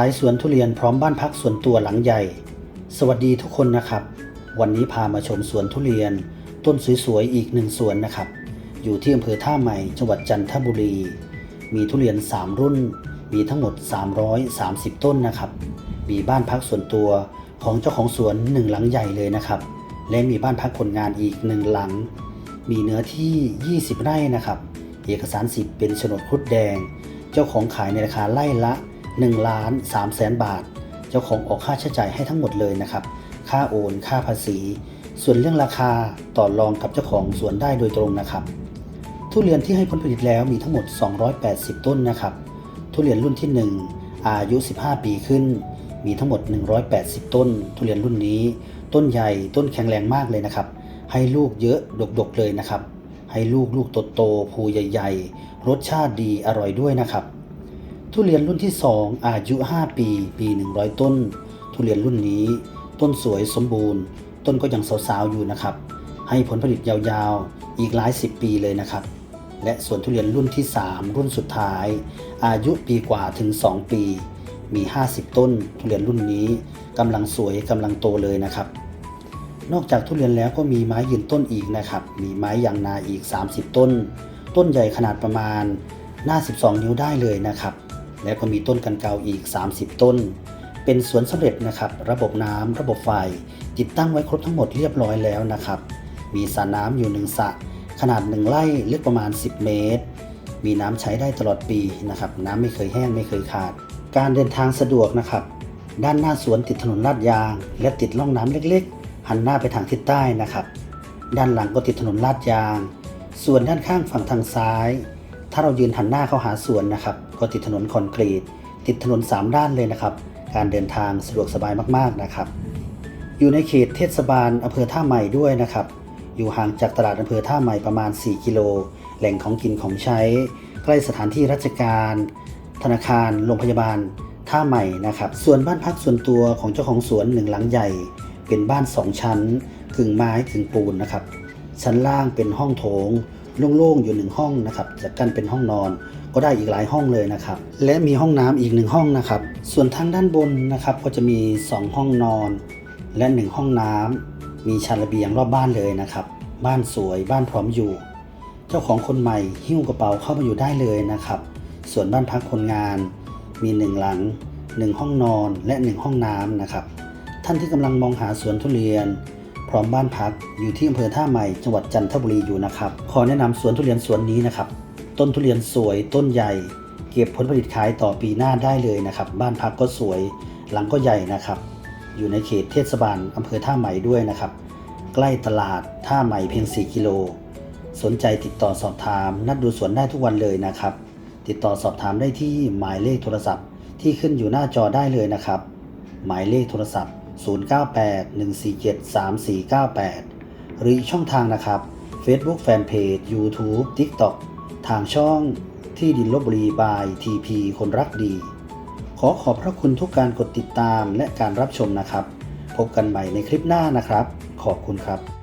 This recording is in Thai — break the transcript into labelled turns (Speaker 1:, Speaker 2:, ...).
Speaker 1: ายสวนทุเรียนพร้อมบ้านพักส่วนตัวหลังใหญ่ สวัสดีทุกคนนะครับ วันนี้พามาชมสวนทุเรียน ต้นสวยๆอีกหนึ่งสวนนะครับ อยู่ที่อำเภอท่าใหม่จังหวัดจันทบุรี มีทุเรียน 3 รุ่น มีทั้งหมด 330 ต้นนะครับ มีบ้านพักส่วนตัวของเจ้าของสวนหนึ่งหลังใหญ่เลยนะครับ และมีบ้านพักคนงานอีกหนึ่งหลัง มีเนื้อที่ 20 ไร่นะครับ เอกสารสิทธิ์เป็นโฉนดครุฑแดง เจ้าของขายในราคาไร่ละ1 ล้าน3แสนบาท เจ้าของออกค่าใช้จ่ายให้ทั้งหมดเลยนะครับ ค่าโอน ค่าภาษี ส่วนเรื่องราคาต่อรองกับเจ้าของสวนได้โดยตรงนะครับ ทุเรียนที่ให้ผลผลิตแล้วมีทั้งหมด 280 ต้นนะครับ ทุเรียนรุ่นที่ 1 อายุ 15 ปีขึ้น มีทั้งหมด 180 ต้น ทุเรียนรุ่นนี้ ต้นใหญ่ ต้นแข็งแรงมากเลยนะครับ ให้ลูกเยอะ ดกๆเลยนะครับ ให้ลูกลูกโตๆภูใหญ่ ๆ รสชาติดี อร่อยด้วยนะครับ ทุเรียนรุ่นที่ 2 อายุ 5 ปี ปี 100 ต้น ทุเรียนรุ่นนี้ ต้นสวยสมบูรณ์ ต้นก็ยังสาวๆอยู่นะครับ ให้ผลผลิตยาวๆ อีกหลายสิบปีเลยนะครับ และส่วนทุเรียนรุ่นที่ 3 รุ่นสุดท้าย อายุปีกว่าถึง 2 ปี มี 50 ต้น ทุเรียนรุ่นนี้กำลังสวยกำลังโตเลยนะครับ นอกจากทุเรียนแล้วก็มีไม้ยืนต้นอีกนะครับ มีไม้ยางนาอีก 30 ต้น ต้นใหญ่ขนาดประมาณหน้า 12 นิ้วได้เลยนะครับ แล้วก็มีต้นกันเกาอีก 30 ต้น เป็นสวนสำเร็จนะครับ ระบบน้ำระบบไฟ ติดตั้งไว้ครบทั้งหมดเรียบร้อยแล้วนะครับ มีสระน้ำอยู่หนึ่งสระขนาดหนึ่งไร่ลึกประมาณ 10 เมตร มีน้ำใช้ได้ตลอดปีนะครับ น้ำไม่เคยแห้งไม่เคยขาด การเดินทางสะดวกนะครับ ด้านหน้าสวนติดถนนลาดยาง และติดร่องน้ำเล็กๆ หันหน้าไปทางทิศใต้นะครับ ด้านหลังก็ติดถนนลาดยาง ส่วนด้านข้างฝั่งทางซ้าย ถ้าเรายืนหันหน้าเข้าหาสวนนะครับ ก็ติดถนนคอนกรีต ติดถนน 3 ด้านเลยนะครับ การเดินทางสะดวกสบายมากๆนะครับ อยู่ในเขตเทศบาลอำเภอท่าใหม่ด้วยนะครับ อยู่ห่างจากตลาดอำเภอท่าใหม่ประมาณ 4 กิโล แหล่งของกินของใช้ ใกล้สถานที่ราชการ ธนาคาร โรงพยาบาล ท่าใหม่นะครับ ส่วนบ้านพักส่วนตัวของเจ้าของสวนหนึ่งหลังใหญ่ เป็นบ้าน 2 ชั้นกึ่งไม้กึ่งปูนนะครับ ชั้นล่างเป็นห้องโถง โล่งๆอยู่หนึ่งห้องนะครับจากกันเป็นห้องนอนก็ได้อีกหลายห้องเลยนะครับ และมีห้องน้ำอีกหนึ่งห้องนะครับ ส่วนทางด้านบนนะครับก็จะมี 2 ห้องนอน และ 1 ห้องน้ำมีชานระเบียงรอบบ้านเลยนะครับ บ้านสวยบ้านพร้อมอยู่ เจ้าของคนใหม่หิ้วกระเป๋าเข้ามาอยู่ได้เลยนะครับ ส่วนบ้านพักคนงาน มีหนึ่งหลังหนึ่งห้องนอนและหนึ่งห้องน้ำนะครับ ท่านที่กำลังมองหาสวนทุเรียน พร้อมบ้านพักอยู่ที่อำเภอท่าใหม่จังหวัดจันทบุรีอยู่นะครับขอแนะนำสวนทุเรียนสวนนี้นะครับ ต้นทุเรียนสวยต้นใหญ่ เก็บผลผลิตขายต่อปีหน้าได้เลยนะครับ บ้านพักก็สวยหลังก็ใหญ่นะครับ อยู่ในเขตเทศบาลอำเภอท่าใหม่ด้วยนะครับ ใกล้ตลาดท่าใหม่เพียง 4 กิโล สนใจติดต่อสอบถาม นัดดูสวนได้ทุกวันเลยนะครับ ติดต่อสอบถามได้ที่หมายเลขโทรศัพท์ ที่ขึ้นอยู่หน้าจอได้เลยนะครับ หมายเลขโทรศัพท์ 0981473498 หรืออีกช่องทางนะครับ Facebook Fanpage YouTube TikTok ทางช่องที่ดินลบบุรีบาย TP คนรักดี ขอขอบพระคุณทุกการกดติดตามและการรับชมนะครับ พบกันใหม่ในคลิปหน้านะครับ ขอบคุณครับ